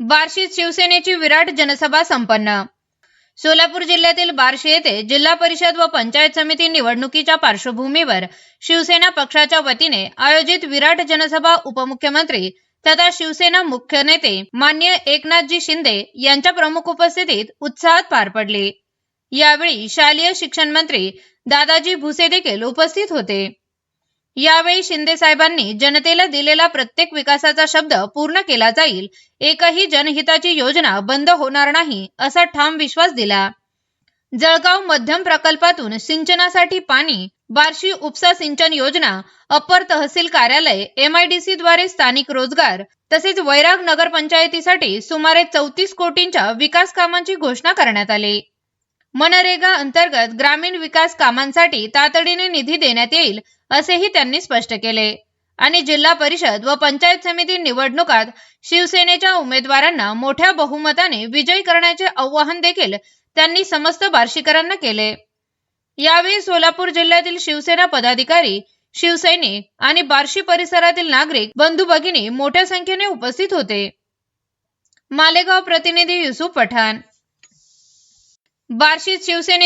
बार्शीत शिवसेनेची विराट जनसभा संपन्न. सोलापूर जिल्ह्यातील बार्शी येथे जिल्हा परिषद व पंचायत समिती निवडणुकीच्या पार्श्वभूमीवर शिवसेना पक्षाच्या वतीने आयोजित विराट जनसभा उपमुख्यमंत्री तथा शिवसेना मुख्य नेते मान्य एकनाथजी शिंदे यांच्या प्रमुख उपस्थितीत उत्साहात पार पडली. यावेळी शालेय शिक्षण मंत्री दादाजी भुसे देखील उपस्थित होते. यावेळी शिंदे साहेबांनी जनतेला दिलेला प्रत्येक विकासाचा शब्द पूर्ण केला जाईल. एकही जनहिताची योजना बंद होणार नाही असा ठाम विश्वास दिला. जळगाव मध्यम प्रकल्पातून सिंचनासाठी पाणी बार्शी उपसा सिंचन योजना अप्पर तहसील कार्यालय एमआयडीसी द्वारे स्थानिक रोजगार तसेच वैराग नगरपंचायतीसाठी सुमारे चौतीस कोटींच्या विकास कामांची घोषणा करण्यात आली. मनरेगा अंतर्गत ग्रामीण विकास कामांसाठी तातडीने निधी देण्यात येईल असेही त्यांनी स्पष्ट केले. आणि जिल्हा परिषद व पंचायत समिती निवडणुकात शिवसेनेच्या उमेदवारांना मोठ्या बहुमताने विजयी करण्याचे आवाहन देखील त्यांनी समस्त बार्शीकरांना केले. यावेळी सोलापूर जिल्ह्यातील शिवसेना पदाधिकारी शिवसैनिक आणि बार्शी परिसरातील नागरिक बंधू भगिनी मोठ्या संख्येने उपस्थित होते. मालेगाव प्रतिनिधी युसुफ पठाण बार्शीत शिवसेने